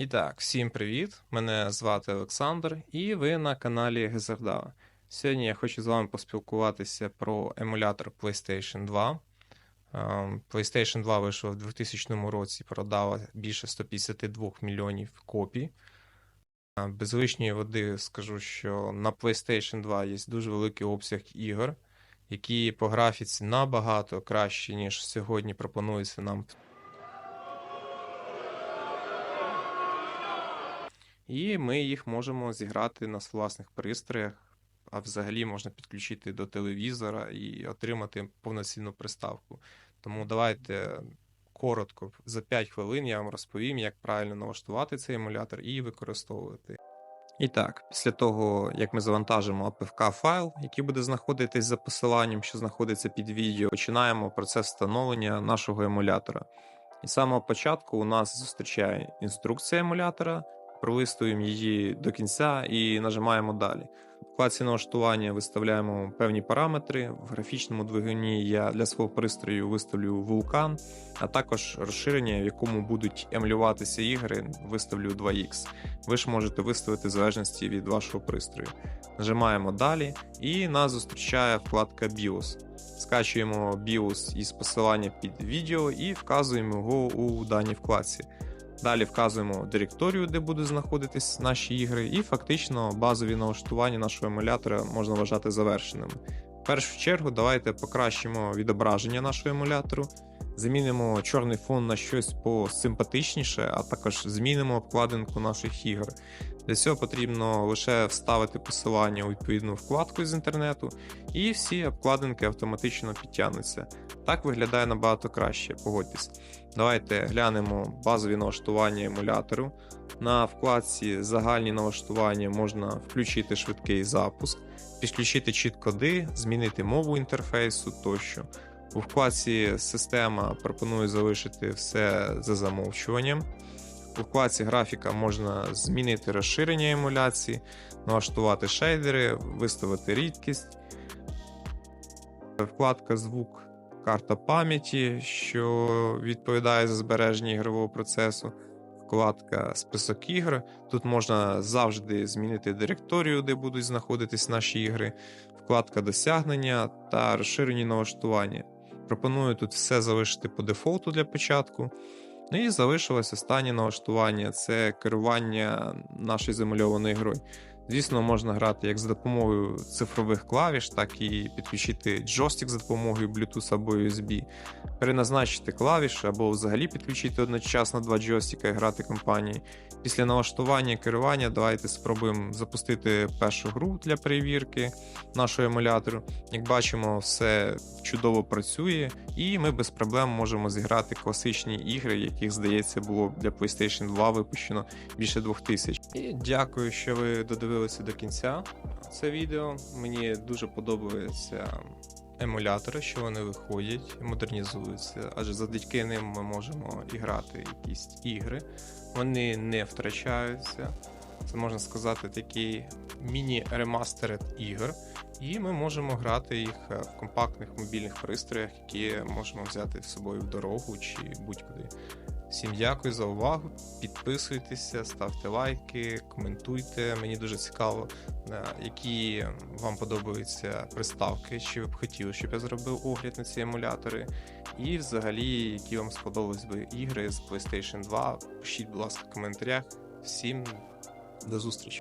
І так, всім привіт! Мене звати Олександр, і ви на каналі Гезердава. Сьогодні я хочу з вами поспілкуватися про емулятор PlayStation 2. Ем, PlayStation 2 вийшов у 2000 році, продала більше 152 мільйонів копій. Е, Без лишньої води скажу, що на PlayStation 2 є дуже великий обсяг ігор, які по графіці набагато кращі, ніж сьогодні пропонується нам І ми їх можемо зіграти на власних пристроях, а взагалі можна підключити до телевізора і отримати повноцінну приставку. Тому давайте коротко, за 5 хвилин я вам розповім, як правильно налаштувати цей емулятор і використовувати. І так, після того, як ми завантажимо APK файл, який буде знаходитись за посиланням, що знаходиться під відео, починаємо процес встановлення нашого емулятора. І з самого початку у нас зустрічає інструкція емулятора пролистуємо її до кінця і нажимаємо далі. В вкладці налаштування виставляємо певні параметри. В графічному двигуні я для свого пристрою виставлю вулкан, а також розширення, в якому будуть емулюватися ігри, виставлю 2х. Ви ж можете виставити в залежності від вашого пристрою. Нажимаємо далі, і нас зустрічає вкладка BIOS. Скачуємо BIOS із посилання під відео і вказуємо його у даній вкладці. Далі вказуємо директорію, де будуть знаходитись наші ігри, і фактично базові налаштування нашого емулятора можна вважати завершеними. В першу чергу, давайте покращимо відображення нашого емулятору, замінимо чорний фон на щось посимпатичніше, а також змінимо обкладинку наших ігор. Для цього потрібно лише вставити посилання у відповідну вкладку з інтернету, і всі обкладинки автоматично підтягнуться. Так виглядає набагато краще, погодьтесь. Давайте глянемо базові налаштування емулятору. На вкладці Загальні налаштування можна включити швидкий запуск, підключити чіт-коди, змінити мову інтерфейсу тощо. У вкладці Система пропонує залишити все за замовчуванням. У вкладці графіка можна змінити розширення емуляції, налаштувати шейдери, виставити рідкість. Вкладка Звук, карта пам'яті, що відповідає за збереження ігрового процесу. Вкладка Список ігор. Тут можна завжди змінити директорію, де будуть знаходитись наші ігри, вкладка досягнення та розширені налаштування. Пропоную тут все залишити по дефолту для початку. Ну і залишилось останнє налаштування це керування нашою замальованою грою. Звісно, можна грати як за допомогою цифрових клавіш, так і підключити джойстик за допомогою Bluetooth або USB, переназначити клавіші або взагалі підключити одночасно два джойстика і грати компанії. Після налаштування керування давайте спробуємо запустити першу гру для перевірки нашого емулятору. Як бачимо, все чудово працює, і ми без проблем можемо зіграти класичні ігри, яких, здається, було для PlayStation 2 випущено більше 2000. І дякую, що ви додивилися до кінця це відео. Мені дуже подобається емулятори, що вони виходять, модернізуються, адже завдяки ним ми можемо і грати якісь ігри. Вони не втрачаються. Це можна сказати такий міні-ремастеред ігор. І ми можемо грати їх в компактних мобільних пристроях, які можемо взяти з собою в дорогу чи будь-куди. Всім дякую за увагу. Підписуйтеся, ставте лайки, коментуйте. Мені дуже цікаво, які вам подобаються приставки, чи ви б хотіли, щоб я зробив огляд на ці емулятори. І взагалі, які вам сподобались би ігри з PlayStation 2. Пишіть, будь ласка, в коментарях. Всім до зустрічі!